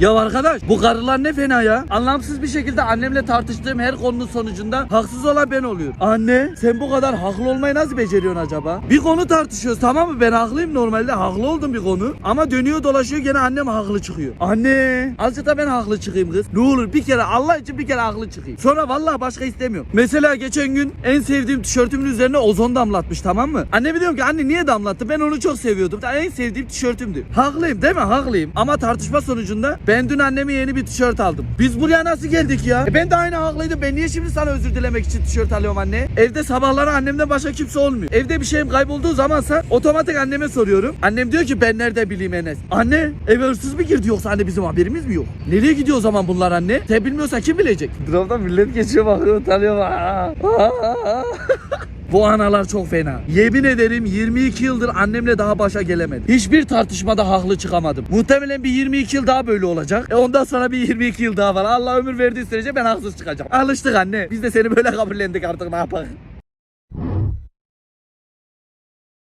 Ya arkadaş bu karılar ne fena ya. Anlamsız bir şekilde annemle tartıştığım her konunun sonucunda haksız olan ben oluyorum. Anne sen bu kadar haklı olmayı nasıl beceriyorsun acaba? Bir konu tartışıyoruz tamam mı? Ben haklıyım normalde. Haklı oldum bir konu. Ama dönüyor dolaşıyor gene annem haklı çıkıyor. Anne azıcık da ben haklı çıkayım kız. Ne olur bir kere Allah için bir kere haklı çıkayım. Sonra vallahi başka istemiyorum. Mesela geçen gün en sevdiğim tişörtümün üzerine ozon damlatmış tamam mı? Anne diyorum ki anne niye damlattı? Ben onu çok seviyordum. En sevdiğim tişörtümdü. Haklıyım değil mi? Haklıyım. Ama tartışma sonucunda ben dün anneme yeni bir tişört aldım. Biz buraya nasıl geldik ya? E ben de aynı haklıydım. Ben niye şimdi sana özür dilemek için tişört alıyorum anne? Evde sabahları annemden başka kimse olmuyor. Evde bir şeyim kaybolduğu zamansa otomatik anneme soruyorum. Annem diyor ki ben nerede bileyim Enes? Anne eve hırsız mı girdi yoksa anne bizim haberimiz mi yok? Nereye gidiyor o zaman bunlar anne? Sen bilmiyorsa kim bilecek? Drop'ta millet geçiyor bakıyor utanıyor. Bu analar çok fena. Yemin ederim 22 yıldır annemle daha başa gelemedim. Hiçbir tartışmada haklı çıkamadım. Muhtemelen bir 22 yıl daha böyle olacak. E ondan sonra bir 22 yıl daha var. Allah ömür verdiği sürece ben haksız çıkacağım. Alıştık anne. Biz de seni böyle kabullendik artık ne yapalım.